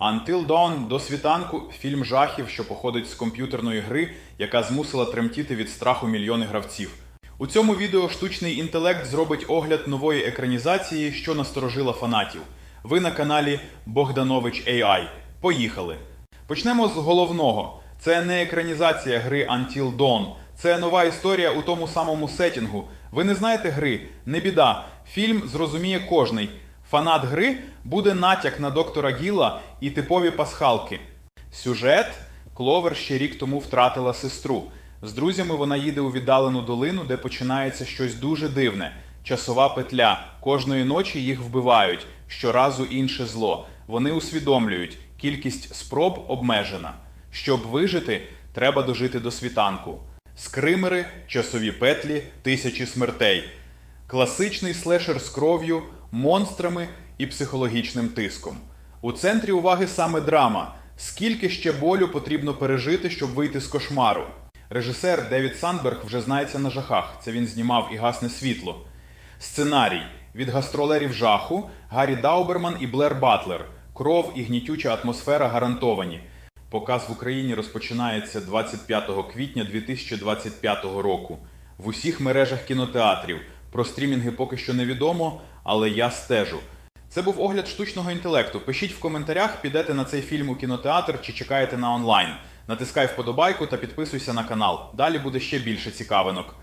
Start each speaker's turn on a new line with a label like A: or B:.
A: Until Dawn до світанку фільм жахів, що походить з комп'ютерної гри, яка змусила тремтіти від страху мільйони гравців. У цьому відео штучний інтелект зробить огляд нової екранізації, що насторожила фанатів. Ви на каналі Богданович AI. Поїхали! Почнемо з головного. Це не екранізація гри Until Dawn. Це нова історія у тому самому сетінгу. Ви не знаєте гри? Не біда. Фільм зрозуміє кожний. Фанат гри буде натяк на доктора Гіла і типові пасхалки. Сюжет Кловер ще рік тому втратила сестру. З друзями вона їде у віддалену долину, де починається щось дуже дивне. Часова петля. Кожної ночі їх вбивають. Щоразу інше зло. Вони усвідомлюють, кількість спроб обмежена. Щоб вижити, треба дожити до світанку. Скримери, часові петлі, тисячі смертей. Класичний слешер з кров'ю, монстрами і психологічним тиском. У центрі уваги саме драма. Скільки ще болю потрібно пережити, щоб вийти з кошмару? Режисер Девід Сандберг вже знається на жахах. Це він знімав і гасне світло. Сценарій від гастролерів жаху Гаррі Дауберман і Блер Батлер. Кров і гнітюча атмосфера гарантовані. Показ в Україні розпочинається 25 квітня 2025 року. В усіх мережах кінотеатрів. Про стрімінги поки що невідомо, але я стежу. Це був огляд штучного інтелекту. Пишіть в коментарях, підете на цей фільм у кінотеатр чи чекаєте на онлайн. Натискай вподобайку та підписуйся на канал. Далі буде ще більше цікавинок.